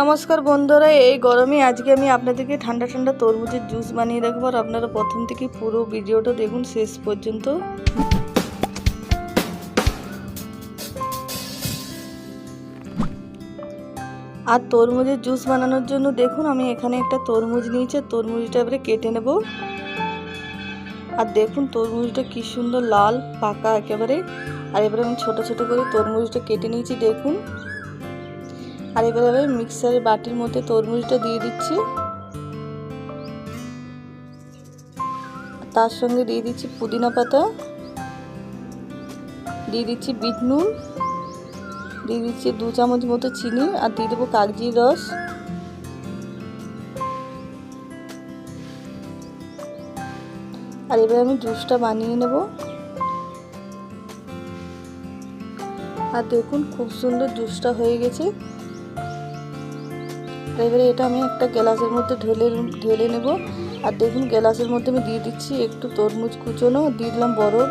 নমস্কার বন্ধুরা, এই গরমে আজকে আমি আপনাদেরকে ঠান্ডা ঠান্ডা তরমুজের জুস বানিয়ে রাখব আর আপনারা প্রথম থেকে পুরো ভিডিওটা দেখুন, শেষ পর্যন্ত। আর তরমুজের জুস বানানোর জন্য দেখুন, আমি এখানে একটা তরমুজ নিয়েছি তরমুজটা এবারে কেটে নেব। আর দেখুন, তরমুজটা কি সুন্দর লাল, পাকা একেবারে। আর এবারে আমি ছোট ছোট করে তরমুজটা কেটে নিয়েছি, দেখুন। আর এবারে আমি মিক্সারের বাটির মধ্যে তরমুজটা দিয়ে দিচ্ছি। তার সঙ্গে দিয়ে দিচ্ছি পুদিনা পাতা, দিয়ে দিচ্ছি বিট নুন, দিয়ে দিচ্ছি দু চামচ মতো চিনি আর দিয়ে দেবো কাগজির রস। আর এবারে আমি জুসটা বানিয়ে নেব। আর দেখুন খুব সুন্দর জুসটা হয়ে গেছে। এবারে এটা আমি একটা গ্লাসের মধ্যে ঢেলে ঢেলে নেব। আর দেখুন, গ্লাসের মধ্যে আমি দিয়ে দিচ্ছি একটু তরমুজ কুচোনো, দিয়ে দিলাম বরফ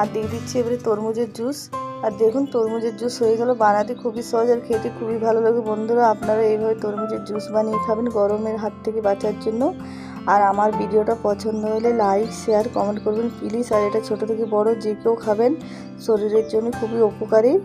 আর দিয়ে দিচ্ছি এবারে তরমুজের জুস। আর দেখুন, তরমুজের জুস হয়ে গেল বানাতে খুবই সহজ আর খেতে খুবই ভালো লাগে বন্ধুরা। আপনারা এইভাবে তরমুজের জুস বানিয়ে খাবেন গরমের হাত থেকে বাঁচার জন্য। আর আমার ভিডিওটা পছন্দ হলে লাইক, শেয়ার, কমেন্ট করবেন প্লিজ। আর এটা ছোট থেকে বড় যে কেউ খাবেন, শরীরের জন্য খুবই উপকারী।